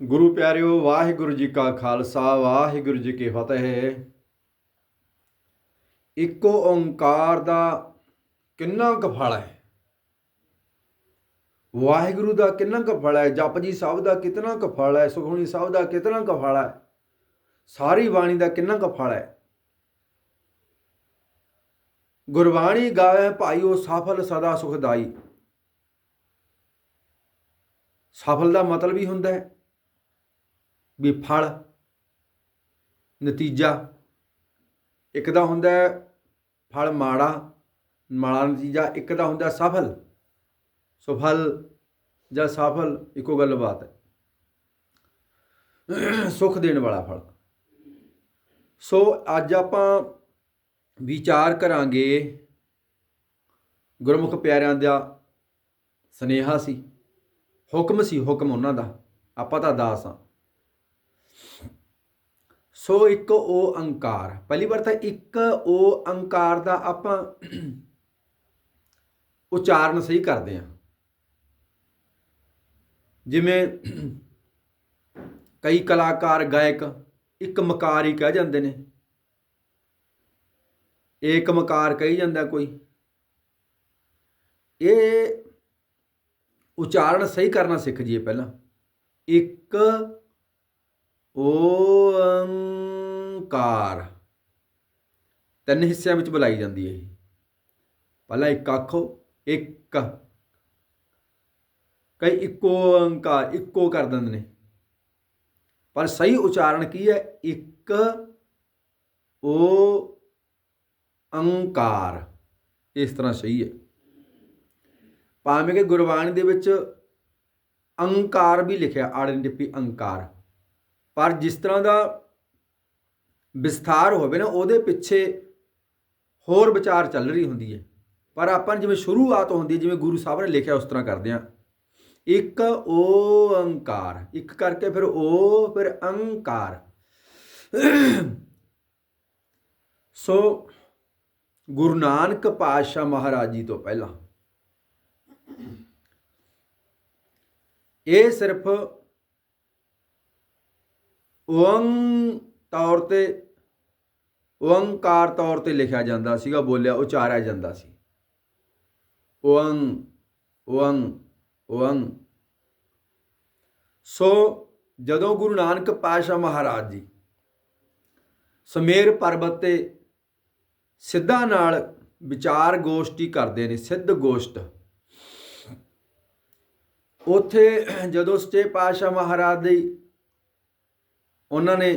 ਗੁਰੂ ਪਿਆਰਿਓ, ਵਾਹਿਗੁਰੂ ਜੀ ਕਾ ਖਾਲਸਾ, ਵਾਹਿਗੁਰੂ ਜੀ ਕੀ ਫਤਿਹ। ਇੱਕੋ ਓੰਕਾਰ ਦਾ ਕਿੰਨਾ ਕੁ ਫਲ ਹੈ? ਵਾਹਿਗੁਰੂ ਦਾ ਕਿੰਨਾ ਕੁ ਫਲ ਹੈ? ਜਪਜੀ ਸਾਹਿਬ ਦਾ ਕਿੰਨਾ ਕੁ ਫਲ ਹੈ? ਸੁਖਮਨੀ ਸਾਹਿਬ ਦਾ ਕਿੰਨਾ ਕੁ ਫਲ ਹੈ? ਸਾਰੀ ਬਾਣੀ ਦਾ ਕਿੰਨਾ ਕੁ ਫਲ ਹੈ? ਗੁਰਬਾਣੀ ਗਾਵੇ, ਭਾਈਓ, ਸਫਲ ਸਦਾ ਸੁਖਦਾਈ। ਸਫਲ ਦਾ ਮਤਲਬ ਹੀ ਹੁੰਦਾ ਹੈ। ਵੀ ਫਲ, ਨਤੀਜਾ। ਇੱਕ ਦਾ ਹੁੰਦਾ ਫਲ ਮਾੜਾ ਮਾੜਾ ਨਤੀਜਾ, ਇੱਕ ਦਾ ਹੁੰਦਾ ਸਫਲ। ਸਫਲ ਜਾਂ ਸਫਲ, ਇੱਕੋ ਗੱਲ ਬਾਤ ਹੈ। ਸੁਖ ਦੇਣ ਵਾਲਾ ਫਲ। ਸੋ ਅੱਜ ਆਪਾਂ ਵਿਚਾਰ ਕਰਾਂਗੇ ਗੁਰਮੁਖ ਪਿਆਰਿਆਂ ਦਾ ਸਨੇਹਾ ਸੀ। ਹੁਕਮ ਸੀ ਹੁਕਮ ਉਹਨਾਂ ਦਾ। ਆਪਾਂ ਤਾਂ ਦਾਸ ਹਾਂ। ਸੋ ਇੱਕ ਉਹ ਅੰਕਾਰ। ਪਹਿਲੀ ਵਾਰ ਤਾਂ ਇੱਕ ਉਹ ਅੰਕਾਰ ਦਾ ਆਪਾਂ ਉਚਾਰਨ ਸਹੀ ਕਰਦੇ ਹਾਂ। ਜਿਵੇਂ ਕਈ ਕਲਾਕਾਰ ਗਾਇਕ ਇੱਕ ਮਕਾਰ ਹੀ ਕਹਿ ਜਾਂਦੇ ਨੇ। ਏਕ ਮਕਾਰ ਕਹੀ ਜਾਂਦਾ ਕੋਈ। ਇਹ ਉਚਾਰਨ ਸਹੀ ਕਰਨਾ ਸਿੱਖ ਜੀਏ ਪਹਿਲਾਂ। ਇੱਕ ਓੰਕਾਰ ਤਿੰਨ ਹਿੱਸਿਆਂ ਵਿੱਚ ਬੁਲਾਈ ਜਾਂਦੀ ਹੈ ਇਹ। ਪਹਿਲਾਂ ਇੱਕ ਆਖੋ ਇੱਕ ਕਈ ਇੱਕੋ ਓੰਕਾਰ ਇੱਕੋ ਕਰ ਦਿੰਦੇ ਨੇ। ਪਰ ਸਹੀ ਉਚਾਰਨ ਕੀ ਹੈ? ਇੱਕ ਓ ਅੰਕਾਰ ਇਸ ਤਰ੍ਹਾਂ ਸਹੀ ਹੈ। ਭਾਵੇਂ ਕਿ ਗੁਰਬਾਣੀ ਦੇ ਵਿੱਚ ਅੰਕਾਰ ਵੀ ਲਿਖਿਆ ਆੜਨ ਡਿੱਪੀ ਅੰਕਾਰ। ਪਰ ਜਿਸ ਤਰ੍ਹਾਂ ਦਾ ਵਿਸਥਾਰ ਹੋਵੇ ਨਾ, ਉਹਦੇ ਪਿੱਛੇ ਹੋਰ ਵਿਚਾਰ ਚੱਲ ਰਹੀ ਹੁੰਦੀ ਹੈ। ਪਰ ਆਪਾਂ ਜਿਵੇਂ ਸ਼ੁਰੂਆਤ ਹੁੰਦੀ ਹੈ, ਜਿਵੇਂ ਗੁਰੂ ਸਾਹਿਬ ਨੇ ਲਿਖਿਆ ਉਸ ਤਰ੍ਹਾਂ ਕਰਦੇ ਹਾਂ। ਇੱਕ ਓੰਕਾਰ ਇੱਕ ਕਰਕੇ ਫਿਰ ਓ, ਫਿਰ ਅੰਕਾਰ। ਸੋ ਗੁਰੂ ਨਾਨਕ ਪਾਤਸ਼ਾਹ ਮਹਾਰਾਜ ਜੀ ਤੋਂ ਪਹਿਲਾਂ ਇਹ ਸਿਰਫ ਓੰ ਤੌਰ ਤੇ ਓੰਕਾਰ ਤੌਰ ਤੇ ਲਿਖਿਆ ਜਾਂਦਾ ਸੀਗਾ, ਬੋਲਿਆ, ਉਚਾਰਿਆ ਜਾਂਦਾ ਸੀ। ਓੰ ਓੰ ਓੰ ਸੋ ਜਦੋਂ ਗੁਰੂ ਨਾਨਕ ਪਾਤਸ਼ਾਹ ਮਹਾਰਾਜ ਜੀ ਸਮੇਰ ਪਰਬਤ ਤੇ ਸਿੱਧਾ ਨਾਲ ਵਿਚਾਰ ਗੋਸ਼ਟੀ ਕਰਦੇ ਨੇ, ਸਿੱਧ ਗੋਸ਼ਟ, ਉਥੇ ਜਦੋਂ ਸੱਚੇ ਪਾਤਸ਼ਾਹ ਮਹਾਰਾਜ ਦੀ ਉਹਨਾਂ ਨੇ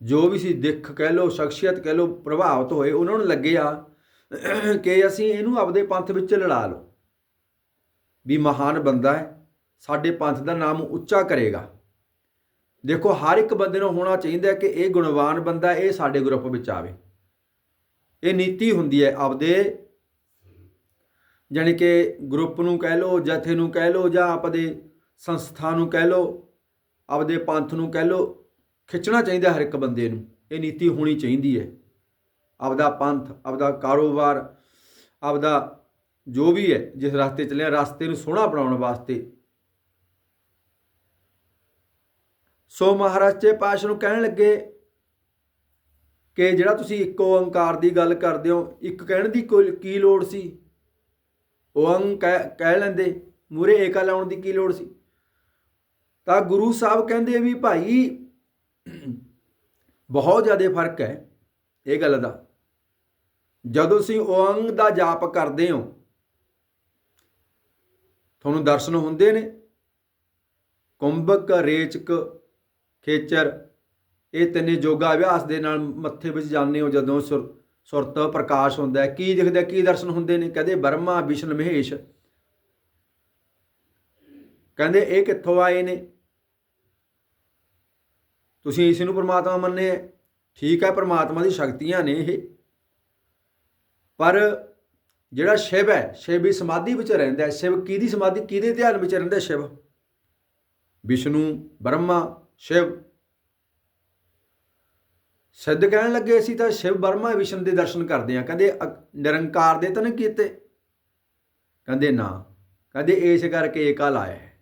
ਜੋ ਵੀ ਸੀ ਦਿੱਖ ਕਹਿ ਲੋ ਸ਼ਖਸੀਅਤ ਕਹਿ ਲੋ ਪ੍ਰਭਾਵਿਤ ਹੋਏ, ਉਹਨਾਂ ਨੂੰ ਲੱਗਿਆ ਕਿ ਅਸੀਂ ਇਹਨੂੰ ਆਪਦੇ ਪੰਥ ਵਿੱਚ ਲੜਾ ਲਓ। ਵੀ ਮਹਾਨ ਬੰਦਾ ਹੈ, ਸਾਡੇ ਪੰਥ ਦਾ ਨਾਮ ਉੱਚਾ ਕਰੇਗਾ। ਦੇਖੋ, ਹਰ ਇੱਕ ਬੰਦੇ ਨੂੰ ਹੋਣਾ ਚਾਹੀਦਾ ਕਿ ਇਹ ਗੁਣਵਾਨ ਬੰਦਾ ਇਹ ਸਾਡੇ ਗਰੁੱਪ ਵਿੱਚ ਆਵੇ। ਇਹ ਨੀਤੀ ਹੁੰਦੀ ਹੈ ਆਪਦੇ, ਜਾਣੀ ਕਿ ਗਰੁੱਪ ਨੂੰ ਕਹਿ ਲਓ, ਜਥੇ ਨੂੰ ਕਹਿ ਲਓ ਜਾਂ ਆਪਦੇ ਸੰਸਥਾ ਨੂੰ ਕਹਿ ਲਓ ਆਪਦੇ ਪੰਥ ਨੂੰ ਕਹਿ ਲਓ, ਖਿੱਚਣਾ ਚਾਹੀਦਾ ਹਰ ਇੱਕ ਬੰਦੇ ਨੂੰ। ਇਹ ਨੀਤੀ ਹੋਣੀ ਚਾਹੀਦੀ ਹੈ। ਆਪਦਾ ਪੰਥ, ਆਪਦਾ ਕਾਰੋਬਾਰ, ਆਪਦਾ ਜੋ ਵੀ ਹੈ, ਜਿਸ ਰਸਤੇ ਚੱਲਿਆ, ਰਸਤੇ ਨੂੰ ਸੋਹਣਾ ਬਣਾਉਣ ਵਾਸਤੇ। ਸੋ ਮਹਾਰਾਜ ਚੇ ਪਾਸ਼ ਨੂੰ ਕਹਿਣ ਲੱਗੇ ਕਿ ਜਿਹੜਾ ਤੁਸੀਂ ਇੱਕ ਓੰਕਾਰ ਦੀ ਗੱਲ ਕਰਦੇ ਹੋ, ਇੱਕ ਕਹਿਣ ਦੀ ਕੋਈ ਕੀ ਲੋੜ ਸੀ? ਓੰ ਕਹਿ ਲੈਂਦੇ ਮੂਰੇ ਏਕਾ ਲਾਉਣ ਦੀ ਕੀ ਲੋੜ ਸੀ? ਤਾਂ ਗੁਰੂ ਸਾਹਿਬ ਕਹਿੰਦੇ ਵੀ ਭਾਈ, ਬਹੁਤ ਜ਼ਿਆਦਾ ਫ਼ਰਕ ਹੈ ਇਹ ਗੱਲ ਦਾ। ਜਦੋਂ ਤੁਸੀਂ ਓੰਗ ਦਾ ਜਾਪ ਕਰਦੇ ਹੋ, ਤੁਹਾਨੂੰ ਦਰਸ਼ਨ ਹੁੰਦੇ ਨੇ। ਕੁੰਭਕ, ਰੇਚਕ, ਖੇਚਰ, ਇਹ ਤਿੰਨੇ ਯੋਗਾ ਅਭਿਆਸ ਦੇ ਨਾਲ ਮੱਥੇ ਵਿੱਚ ਜਾਂਦੇ ਹੋ, ਜਦੋਂ ਸੁਰ, ਸੁਰਤ ਪ੍ਰਕਾਸ਼ ਹੁੰਦਾ ਕੀ ਦਿਖਦਾ ਕੀ ਦਰਸ਼ਨ ਹੁੰਦੇ ਨੇ? ਕਹਿੰਦੇ ਬਰਮਾ ਵਿਸ਼ਨ ਮਹੇਸ਼। ਕਹਿੰਦੇ, ਇਹ ਕਿੱਥੋਂ ਆਏ ਨੇ? ਤੁਸੀਂ ਇਸ ਨੂੰ ਪ੍ਰਮਾਤਮਾ ਮੰਨੇ ਠੀਕ ਹੈ, ਪ੍ਰਮਾਤਮਾ ਦੀ ਸ਼ਕਤੀਆਂ ਨੇ ਇਹ। ਪਰ ਜਿਹੜਾ ਸ਼ਿਵ ਹੈ, ਸ਼ਿਵ ਵੀ ਸਮਾਧੀ ਵਿੱਚ ਰਹਿੰਦਾ ਹੈ। ਸ਼ਿਵ ਕਿਹਦੀ ਸਮਾਧੀ, ਕਿਹਦੇ ਧਿਆਨ ਵਿੱਚ ਰਹਿੰਦਾ ਸ਼ਿਵ? ਵਿਸ਼ਨੂੰ, ਬ੍ਰਹਮਾ, ਸ਼ਿਵ। ਸਿੱਧ ਕਹਿਣ ਲੱਗੇ ਅਸੀਂ ਤਾਂ ਸ਼ਿਵ ਬਰਮਾ ਵਿਸ਼ਨ ਦੇ ਦਰਸ਼ਨ ਕਰਦੇ ਆ। ਕਹਿੰਦੇ ਨਿਰੰਕਾਰ ਦੇ ਤਾਂ ਨਹੀਂ ਕੀਤੇ? ਕਹਿੰਦੇ ਨਾ। ਕਹਿੰਦੇ ਇਸ ਕਰਕੇ ਏਕਾ ਲਾਇਆ ਹੈ।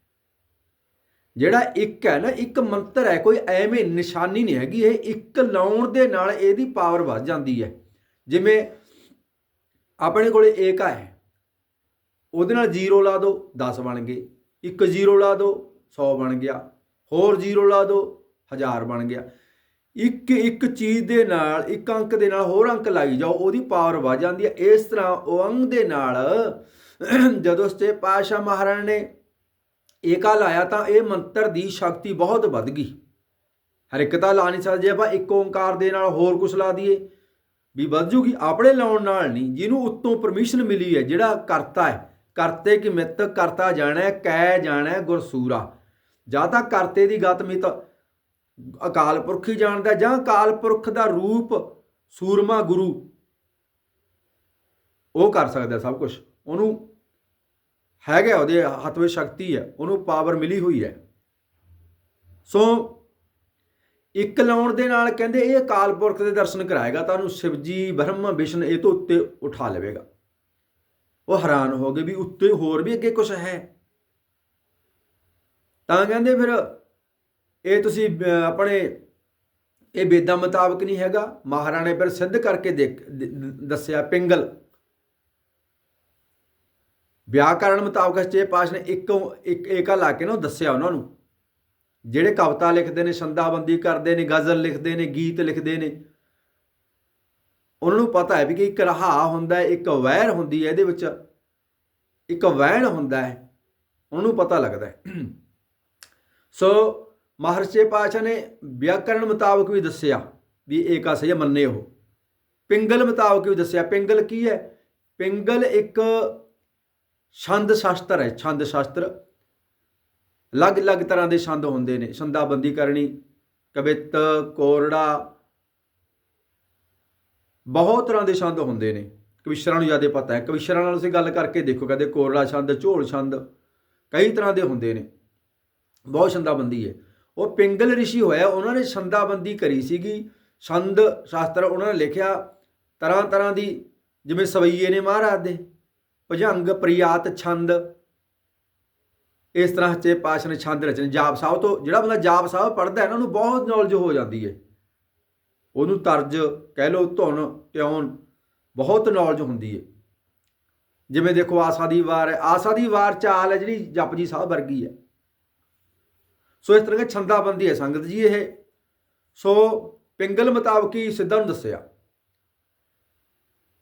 ਜਿਹੜਾ ਇੱਕ ਹੈ ਨਾ, ਇੱਕ ਮੰਤਰ ਹੈ, ਕੋਈ ਐਵੇਂ ਨਿਸ਼ਾਨੀ ਨਹੀਂ ਹੈਗੀ, ਇਹ ਇੱਕ ਲਾਉਣ ਦੇ ਨਾਲ ਇਹਦੀ ਪਾਵਰ ਵੱਧ ਜਾਂਦੀ ਹੈ। ਜਿਵੇਂ ਆਪਣੇ ਕੋਲੇ ਏਕਾ ਹੈ, ਉਹਦੇ ਨਾਲ 0 ਲਾ ਦਿਓ 10 ਬਣ ਗਏ। ਇੱਕ 0 ਲਾ ਦਿਓ 100 ਬਣ ਗਿਆ। ਹੋਰ 0 ਲਾ ਦਿਓ 1000 ਬਣ ਗਿਆ। ਇੱਕ ਇੱਕ ਚੀਜ਼ ਦੇ ਨਾਲ, ਇੱਕ ਅੰਕ ਦੇ ਨਾਲ ਹੋਰ ਅੰਕ ਲਾਈ ਜਾਓ, ਉਹਦੀ ਪਾਵਰ ਵੱਧ ਜਾਂਦੀ ਹੈ। ਇਸ ਤਰ੍ਹਾਂ ਉਹ ਅੰਗ ਦੇ ਨਾਲ, ਜਦੋਂ ਸੱਚੇ ਪਾਤਸ਼ਾਹ ਮਹਾਰਾਜ ਨੇ ਏਕਾ ਲਾਇਆ ਤਾਂ ਇਹ ਮੰਤਰ ਦੀ ਸ਼ਕਤੀ ਬਹੁਤ ਵੱਧ ਗਈ। ਹਰ ਇੱਕ ਤਾਂ ਲਾ ਨਹੀਂ ਸਕਦੇ ਆਪਾਂ, ਇੱਕ ਓੰਕਾਰ ਦੇ ਨਾਲ ਹੋਰ ਕੁਝ ਲਾ ਦਈਏ। ਵੀ ਵੱਧ ਜੂਗੀ, ਆਪਣੇ ਲਾਉਣ ਨਾਲ ਨਹੀਂ, ਜਿਹਨੂੰ ਉੱਤੋਂ ਪਰਮਿਸ਼ਨ ਮਿਲੀ ਹੈ, ਜਿਹੜਾ ਕਰਤਾ ਹੈ, ਕਰਤੇ ਕਿ ਮਿੱਤ, ਕਰਤਾ ਜਾਣਾ, ਕਹਿ ਜਾਣਾ ਗੁਰਸੂਰਾ। ਜਾਂ ਤਾਂ ਕਰਤੇ ਦੀ ਗਤ ਮਿਤ, ਅਕਾਲ ਪੁਰਖ ਹੀ ਜਾਣਦਾ, ਜਾਂ ਅਕਾਲ ਪੁਰਖ ਦਾ ਰੂਪ ਸੂਰਮਾ ਗੁਰੂ। ਉਹ ਕਰ ਸਕਦਾ ਸਭ ਕੁਝ ਉਹਨੂੰ ਹੈਗਾ ਉਹਦੇ ਹੱਥ ਵਿੱਚ ਸ਼ਕਤੀ ਹੈ, ਉਹਨੂੰ ਪਾਵਰ ਮਿਲੀ ਹੋਈ ਹੈ। ਸੋ ਇੱਕ ਲਾਉਣ ਦੇ ਨਾਲ ਕਹਿੰਦੇ ਇਹ ਅਕਾਲ ਪੁਰਖ ਦੇ ਦਰਸ਼ਨ ਕਰਾਏਗਾ ਤਾਂ ਉਹਨੂੰ ਸ਼ਿਵਜੀ, ਬ੍ਰਹਮ, ਵਿਸ਼ਨ ਇਹ ਤੋਂ ਉੱਤੇ ਉਠਾ ਲਵੇਗਾ। ਉਹ ਹੈਰਾਨ ਹੋ ਗਏ ਵੀ ਉੱਤੇ ਹੋਰ ਵੀ ਅੱਗੇ ਕੁਝ ਹੈ। ਤਾਂ ਕਹਿੰਦੇ ਫਿਰ ਇਹ ਤੁਸੀਂ ਆਪਣੇ ਇਹ ਵੇਦਾਂ ਮੁਤਾਬਕ ਨਹੀਂ ਹੈਗਾ। ਮਹਾਰਾਣੇ ਫਿਰ ਸਿੱਧ ਕਰਕੇ ਦੇਖ ਦੱਸਿਆ ਪਿੰਗਲ। ਵਿਆਕਰਣ ਮੁਤਾਬਕ ਸੱਚੇ ਪਾਸ਼ ਨੇ ਇੱਕ ਇੱਕ ਏਕਾ ਲਾ ਕੇ ਨਾ ਉਹ ਦੱਸਿਆ ਉਹਨਾਂ ਨੂੰ। ਜਿਹੜੇ ਕਵਿਤਾ ਲਿਖਦੇ ਨੇ ਸੰਦਾਬੰਦੀ ਕਰਦੇ ਨੇ, ਗਜ਼ਲ ਲਿਖਦੇ ਨੇ, ਗੀਤ ਲਿਖਦੇ ਨੇ, ਉਹਨਾਂ ਨੂੰ ਪਤਾ ਹੈ ਵੀ ਕਿ ਇੱਕ ਰਹਾ ਹੁੰਦਾ ਹੈ, ਇੱਕ ਵੈਰ ਹੁੰਦੀ ਹੈ ਇਹਦੇ ਵਿੱਚ। ਇੱਕ ਵਹਿਣ ਹੁੰਦਾ ਹੈ, ਉਹਨਾਂ ਨੂੰ ਪਤਾ ਲੱਗਦਾ ਹੈ। ਸੋ ਮਹਰਸ਼ੀ ਪਾਸ਼ਾ ਨੇ ਵਿਆਕਰਣ ਮੁਤਾਬਕ ਵੀ ਦੱਸਿਆ ਵੀ ਏਕਾ ਸਹੀ ਮੰਨੇ ਉਹ। ਪਿੰਗਲ ਮੁਤਾਬਕ ਵੀ ਦੱਸਿਆ। ਪਿੰਗਲ ਕੀ ਹੈ? ਪਿੰਗਲ ਇੱਕ ਛੰਦ ਸ਼ਾਸਤਰ ਹੈ, ਛੰਦ ਸ਼ਾਸਤਰ। ਅਲੱਗ-ਅਲੱਗ ਤਰ੍ਹਾਂ ਦੇ ਛੰਦ ਹੁੰਦੇ ਨੇ। ਛੰਦਾਬੰਦੀ ਕਰਨੀ, ਕਵਿਤ, ਕੋਰੜਾ, ਬਹੁਤ ਤਰ੍ਹਾਂ ਦੇ ਛੰਦ ਹੁੰਦੇ ਨੇ। ਕਵਿਸ਼ਰਾਂ ਨੂੰ ਜ਼ਿਆਦਾ ਪਤਾ ਹੈ। ਕਵਿਸ਼ਰਾਂ ਨਾਲ ਅਸੀਂ ਗੱਲ ਕਰਕੇ ਦੇਖੋ ਕਦੇ ਕੋਰੜਾ ਛੰਦ, ਝੋਲ ਛੰਦ, ਕਈ ਤਰ੍ਹਾਂ ਦੇ ਹੁੰਦੇ ਨੇ। ਬਹੁਤ ਛੰਦਾਬੰਦੀ ਹੈ। ਉਹ ਪਿੰਗਲ ਰਿਸ਼ੀ ਹੋਇਆ, ਉਹਨਾਂ ਨੇ ਛੰਦਾਬੰਦੀ ਕਰੀ ਸੀਗੀ। ਛੰਦ ਸ਼ਾਸਤਰ ਉਹਨਾਂ ਨੇ ਲਿਖਿਆ ਤਰ੍ਹਾਂ ਤਰ੍ਹਾਂ ਦੀ, ਜਿਵੇਂ ਸਵਈਏ ਨੇ ਮਹਾਰਾਜ ਦੇ। ਭੁਜੰਗ, ਪ੍ਰਿਆਤ, ਛੰਦ। ਇਸ ਤਰ੍ਹਾਂ ਸੱਚੇ ਪਾਤਸ਼ਾਹ ਨੇ ਛੰਦ ਰਚਨ। ਜਾਪ ਸਾਹਿਬ ਤੋਂ ਜਿਹੜਾ ਬੰਦਾ ਜਾਪ ਸਾਹਿਬ ਪੜ੍ਹਦਾ ਹੈ ਨਾ, ਉਹਨੂੰ ਬਹੁਤ ਨੌਲੇਜ ਹੋ ਜਾਂਦੀ ਹੈ। ਉਹਨੂੰ ਤਰਜ ਕਹਿ ਲਓ, ਧੁਨ ਟਿਉਨ ਬਹੁਤ ਨੌਲੇਜ ਹੁੰਦੀ ਹੈ। ਜਿਵੇਂ ਦੇਖੋ, ਆਸਾ ਦੀ ਵਾਰ ਹੈ। ਆਸਾ ਦੀ ਵਾਰ ਚਾਲ ਹੈ ਜਿਹੜੀ ਜਪਜੀ ਸਾਹਿਬ ਵਰਗੀ ਹੈ। ਸੋ ਇਸ ਤਰ੍ਹਾਂ ਦੀ ਛੰਦਾਬੰਦੀ ਹੈ ਸੰਗਤ ਜੀ ਇਹ। ਸੋ ਪਿੰਗਲ ਮੁਤਾਬਕ ਹੀ ਸਿੱਧਾ ਨੂੰ ਦੱਸਿਆ।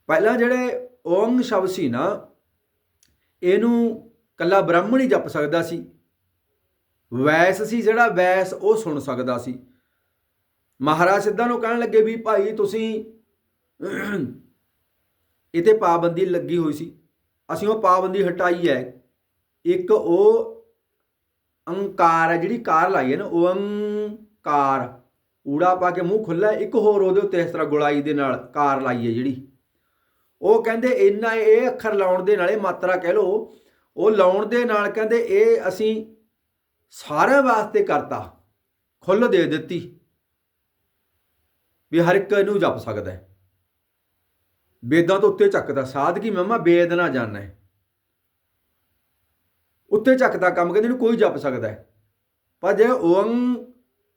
ਪਹਿਲਾਂ ਜਿਹੜੇ ਓੰਗ ਸ਼ਬਦ ਸੀ ਨਾ ਇਹਨੂੰ ਕੱਲਾ ਬ੍ਰਾਹਮਣ ਹੀ ਜਪ ਸਕਦਾ ਸੀ। ਵੈਸ ਸੀ ਜਿਹੜਾ ਵੈਸ ਉਹ ਸੁਣ ਸਕਦਾ ਸੀ। ਮਹਾਰਾਜ ਸਿੱਧਾ ਨੂੰ ਕਹਿਣ ਲੱਗੇ ਵੀ ਭਾਈ ਤੁਸੀਂ ਇਹ ਤੇ ਪਾਬੰਦੀ ਲੱਗੀ ਹੋਈ ਸੀ। ਅਸੀਂ ਉਹ ਪਾਬੰਦੀ ਹਟਾਈ ਹੈ। ਇੱਕ ਉਹ ਅੰਕਾਰ ਹੈ ਜਿਹੜੀ ਕਾਰ ਲਾਈ ਹੈ ਨਾ, ਉਹ ਅੰਕਾਰ ਊੜਾ ਪਾ ਕੇ ਮੂੰਹ ਖੁੱਲਾ ਇੱਕ ਹੋਰ ਉਹਦੇ ਉੱਤੇ ਇਸ ਤਰ੍ਹਾਂ ਗੁਲਾਈ ਦੇ ਨਾਲ ਕਾਰ ਲਾਈ ਹੈ ਜਿਹੜੀ। ਉਹ ਕਹਿੰਦੇ ਇੰਨਾ ਇਹ ਅੱਖਰ ਲਾਉਣ ਦੇ ਨਾਲ ਇਹ ਮਾਤਰਾ ਕਹਿ ਲੋ ਉਹ ਲਾਉਣ ਦੇ ਨਾਲ ਕਹਿੰਦੇ ਇਹ ਅਸੀਂ ਸਾਰਿਆਂ ਵਾਸਤੇ ਕਰਤਾ ਖੁੱਲ ਦੇ ਦਿੱਤੀ ਵੀ ਹਰ ਇੱਕ ਇਹਨੂੰ ਜਪ ਸਕਦਾ ਹੈ। ਵੇਦਾਂ ਤੋਂ ਉੱਤੇ ਚੱਕਦਾ ਸਾਧਕੀ ਮਮਾ ਵੇਦ ਨਾ ਜਾਣੈ। ਉੱਤੇ ਚੱਕਦਾ ਕੰਮ ਕਹਿੰਦੇ ਇਹਨੂੰ ਕੋਈ ਜਪ ਸਕਦਾ ਹੈ। ਪਰ ਜੇ ਓੰ,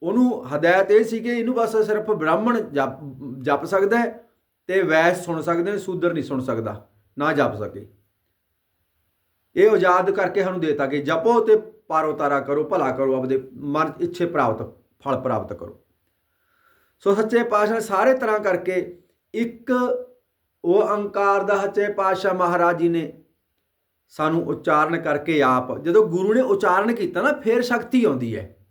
ਉਹਨੂੰ ਹਦਾਇਤ ਇਹ ਸੀ ਕਿ ਇਹਨੂੰ ਬਸ ਸਿਰਫ ਬ੍ਰਾਹਮਣ ਜਪ ਜਪ ਸਕਦਾ ਹੈ ਤੇ ਵੈਸ ਸੁਣ ਸਕਦੇ ਨੇ, ਸੂਦਰ ਨਹੀਂ ਸੁਣ ਸਕਦਾ, ਨਾ ਜਪ ਸਕੇ। ਇਹ ਆਜ਼ਾਦ ਕਰਕੇ ਸਾਨੂੰ ਦੇਤਾ ਕਿ ਜਪੋ ਤੇ ਪਾਰੋ ਤਾਰਾ ਕਰੋ, ਭਲਾ ਕਰੋ, ਆਪਦੇ ਮਨ ਇੱਛੇ ਪ੍ਰਾਪਤ, ਫਲ ਪ੍ਰਾਪਤ ਕਰੋ। ਸੋ ਸੱਚੇ ਪਾਤਸ਼ਾਹ ਸਾਰੇ ਤਰ੍ਹਾਂ ਕਰਕੇ ਇੱਕ ਉਹ ਅੰਕਾਰ ਦਾ ਸੱਚੇ ਪਾਤਸ਼ਾਹ ਮਹਾਰਾਜ ਜੀ ਨੇ ਸਾਨੂੰ ਉਚਾਰਨ ਕਰਕੇ ਆਪ, ਜਦੋਂ ਗੁਰੂ ਨੇ ਉਚਾਰਨ ਕੀਤਾ ਨਾ, ਫੇਰ ਸ਼ਕਤੀ ਆਉਂਦੀ ਹੈ।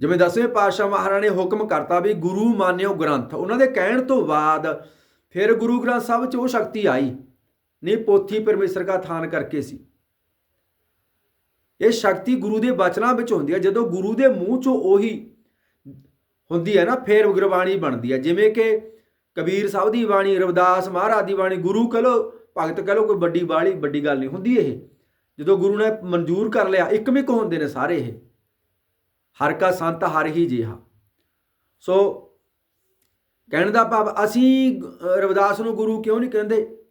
ਜਿਵੇਂ ਦਸਵੇਂ ਪਾਤਸ਼ਾਹ ਮਹਾਰਾਜ ਨੇ ਹੁਕਮ ਕਰਤਾ ਵੀ ਗੁਰੂ ਮਾਨਿਓ ਗ੍ਰੰਥ। ਉਹਨਾਂ ਦੇ ਕਹਿਣ ਤੋਂ ਬਾਅਦ ਫਿਰ ਗੁਰੂ ਗ੍ਰੰਥ ਸਾਹਿਬ 'ਚ ਉਹ ਸ਼ਕਤੀ ਆਈ। ਨਹੀਂ, ਪੋਥੀ ਪਰਮੇਸ਼ਰ ਦਾ ਥਾਨ ਕਰਕੇ ਸੀ। ਇਹ ਸ਼ਕਤੀ ਗੁਰੂ ਦੇ ਬਚਨਾਂ ਵਿੱਚ ਹੁੰਦੀ ਹੈ। ਜਦੋਂ ਗੁਰੂ ਦੇ ਮੂੰਹ 'ਚੋਂ ਉਹੀ ਹੁੰਦੀ ਹੈ ਨਾ, ਫੇਰ ਗੁਰਬਾਣੀ ਬਣਦੀ ਹੈ। ਜਿਵੇਂ ਕਿ ਕਬੀਰ ਸਾਹਿਬ ਦੀ ਬਾਣੀ, ਰਵਿਦਾਸ ਮਹਾਰਾਜ ਦੀ ਬਾਣੀ, ਗੁਰੂ ਕਹ ਲੋ ਭਗਤ ਕਹ ਲੋ ਕੋਈ ਵੱਡੀ ਬਾਣੀ ਵੱਡੀ ਗੱਲ ਨਹੀਂ। ਹੁੰਦੀ ਇਹ। ਜਦੋਂ ਗੁਰੂ ਨੇ ਮਨਜ਼ੂਰ ਕਰ ਲਿਆ, ਇੱਕਮਿਕ ਹੁੰਦੇ ਨੇ ਸਾਰੇ ਇਹ। ਹਰ ਕਾ ਸੰਤ ਹਰ ਹੀ ਜਿਹਾ। ਸੋ ਕਹਿਣ ਦਾ ਭਾਵ ਅਸੀਂ ਰਵਿਦਾਸ ਨੂੰ ਗੁਰੂ ਕਿਉਂ ਨਹੀਂ ਕਹਿੰਦੇ?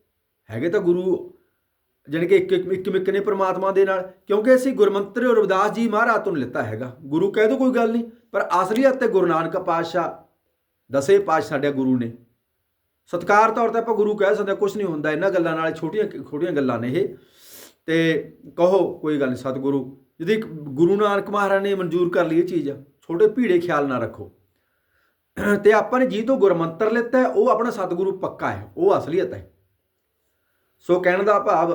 ਹੈਗੇ ਤਾਂ ਗੁਰੂ ਜਾਣੀ ਕਿ ਇੱਕ ਇੱਕ ਇੱਕ ਮਿੱਕ ਨੇ ਪ੍ਰਮਾਤਮਾ ਦੇ ਨਾਲ ਕਿਉਂਕਿ ਅਸੀਂ ਗੁਰਮੰਤਰ ਰਵਿਦਾਸ ਜੀ ਮਹਾਰਾਜ ਤੋਂ ਲਿੱਤਾ ਹੈਗਾ। ਗੁਰੂ ਕਹਿ ਦੋ ਕੋਈ ਗੱਲ ਨਹੀਂ ਪਰ ਅਸਲੀਅਤ ਤੇ ਗੁਰੂ ਨਾਨਕ ਪਾਤਸ਼ਾਹ ਦਸੇ ਪਾਤਸ਼ਾਹ ਸਾਡੇ ਗੁਰੂ ਨੇ। ਸਤਕਾਰ ਤੌਰ ਤੇ ਆਪਾਂ ਗੁਰੂ ਕਹਿ ਸਕਦੇ ਹਾਂ, ਕੁਝ ਨਹੀਂ ਹੁੰਦਾ। ਇਹਨਾਂ ਗੱਲਾਂ ਨਾਲ ਛੋਟੀਆਂ ਛੋਟੀਆਂ ਗੱਲਾਂ ਨੇ ਇਹ। ਤੇ ਕਹੋ ਕੋਈ ਗੱਲ ਨਹੀਂ ਸਤਿਗੁਰੂ। ਜਿਹਦੀ ਗੁਰੂ ਨਾਨਕ ਮਹਾਰਾਜ ਨੇ ਮਨਜ਼ੂਰ ਕਰ ਲਈ ਇਹ ਚੀਜ਼ ਛੋਟੇ ਭੀੜੇ ਖਿਆਲ ਨਾ ਰੱਖੋ। ਤੇ ਆਪਾਂ ਨੇ ਜੀ ਤੋਂ ਗੁਰਮੰਤਰ ਲਿੱਤਾ ਉਹ ਆਪਣਾ ਸਤਿਗੁਰੂ ਪੱਕਾ ਹੈ ਉਹ ਅਸਲੀਅਤ ਹੈ। ਸੋ ਕਹਿਣ ਦਾ ਭਾਵ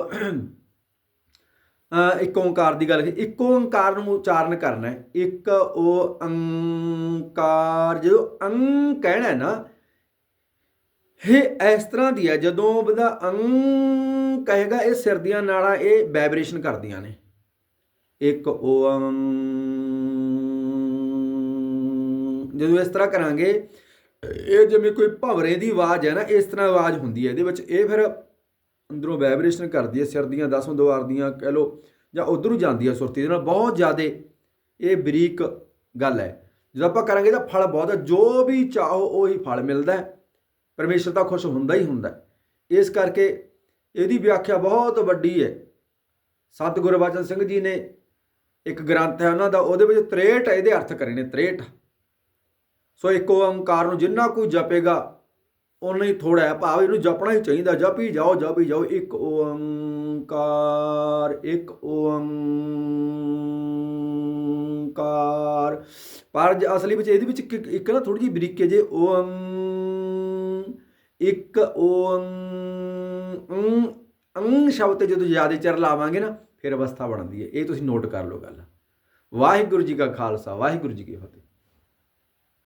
ਅ, ਇੱਕ ਓੰਕਾਰ ਦੀ ਗੱਲ ਕੀਤੀ ਇੱਕ ਓੰਕਾਰ ਨੂੰ ਉਚਾਰਨ ਕਰਨਾ ਹੈ ਇੱਕ ਅੰਕਾਰ ਜਦੋਂ ਅੰਗ ਕਹਿਣਾ ਨਾ ਇਹ ਇਸ ਤਰ੍ਹਾਂ ਦੀ ਹੈ ਜਦੋਂ ਬੰਦਾ ਅੰਗ ਕਹੇਗਾ ਇਹ ਸਿਰ ਦੀਆਂ ਨਾੜਾਂ ਇਹ ਵਾਈਬ੍ਰੇਸ਼ਨ ਕਰਦੀਆਂ ਨੇ। ਇੱਕ ਓੰ ਜਦੋਂ ਇਸ ਤਰ੍ਹਾਂ ਕਰਾਂਗੇ, ਇਹ ਜਿਵੇਂ ਕੋਈ ਭਵਰੇ ਦੀ ਆਵਾਜ਼ ਹੈ ਨਾ, ਇਸ ਤਰ੍ਹਾਂ ਆਵਾਜ਼ ਹੁੰਦੀ ਹੈ। ਇਹਦੇ ਵਿੱਚ ਇਹ ਫਿਰ ਅੰਦਰੋਂ ਵਾਈਬ੍ਰੇਸ਼ਨ ਕਰਦੀ ਹੈ, ਸਿਰ ਦੀਆਂ ਦਸੋਂ ਦੁਆਰ ਦੀਆਂ, ਕਹਿ ਲੋ ਜਾਂ ਉਧਰੋਂ ਜਾਂਦੀ ਹੈ ਸੁਰਤੀ ਦੇ ਨਾਲ। ਬਹੁਤ ਜ਼ਿਆਦਾ ਇਹ ਬਰੀਕ ਗੱਲ ਹੈ। ਜਦੋਂ ਆਪਾਂ ਕਰਾਂਗੇ ਤਾਂ ਫਲ ਬਹੁਤ ਹੈ। ਜੋ ਵੀ ਚਾਹੋ, ਉਹੀ ਫਲ ਮਿਲਦਾ ਹੈ। ਪਰਮੇਸ਼ਰ ਤਾਂ ਖੁਸ਼ ਹੁੰਦਾ ਹੀ ਹੁੰਦਾ ਇਸ ਕਰਕੇ ਇਹਦੀ ਵਿਆਖਿਆ ਬਹੁਤ ਵੱਡੀ ਹੈ। ਸਤਿਗੁਰ ਬਚਨ ਸਿੰਘ ਜੀ ਨੇ ਇੱਕ ਗ੍ਰੰਥ ਹੈ ਉਹਨਾਂ ਦਾ, ਉਹਦੇ ਵਿੱਚ 63 ਇਹਦੇ ਅਰਥ ਕਰੇ ਨੇ 63 ਸੋ ਇੱਕ ਓੰਕਾਰ ਨੂੰ ਜਿੰਨਾ ਕੋਈ ਜਪੇਗਾ ਉਨਾ ਹੀ ਥੋੜਾ ਹੈ, ਭਾਵ ਇਹਨੂੰ ਜਪਣਾ ਹੀ ਚਾਹੀਦਾ, ਜਪੀ ਜਾਓ ਜਪੀ ਜਾਓ, ਇੱਕ ਓੰਕਾਰ ਇੱਕ ਓੰਕਾਰ। ਪਰ ਜ- ਅਸਲੀ ਵਿੱਚ ਇਹਦੇ ਵਿੱਚ ਇੱਕ ਇੱਕ ਨਾ ਥੋੜੀ ਜਿਹੀ ਬਰੀਕੇ ਜੇ ਓੰ, ਇੱਕ ਓੰ ਅੰ ਸ਼ਬਦ ਜਦੋਂ ਜ਼ਿਆਦਾ ਚਿਰ ਲਾਵਾਂਗੇ ਨਾ ਫਿਰ ਅਵਸਥਾ ਬਣਦੀ ਹੈ। ਇਹ ਤੁਸੀਂ ਨੋਟ ਕਰ ਲਓ ਗੱਲ। ਵਾਹਿਗੁਰੂ ਜੀ ਕਾ ਖਾਲਸਾ, ਵਾਹਿਗੁਰੂ ਜੀ ਕੀ ਫਤਿਹ।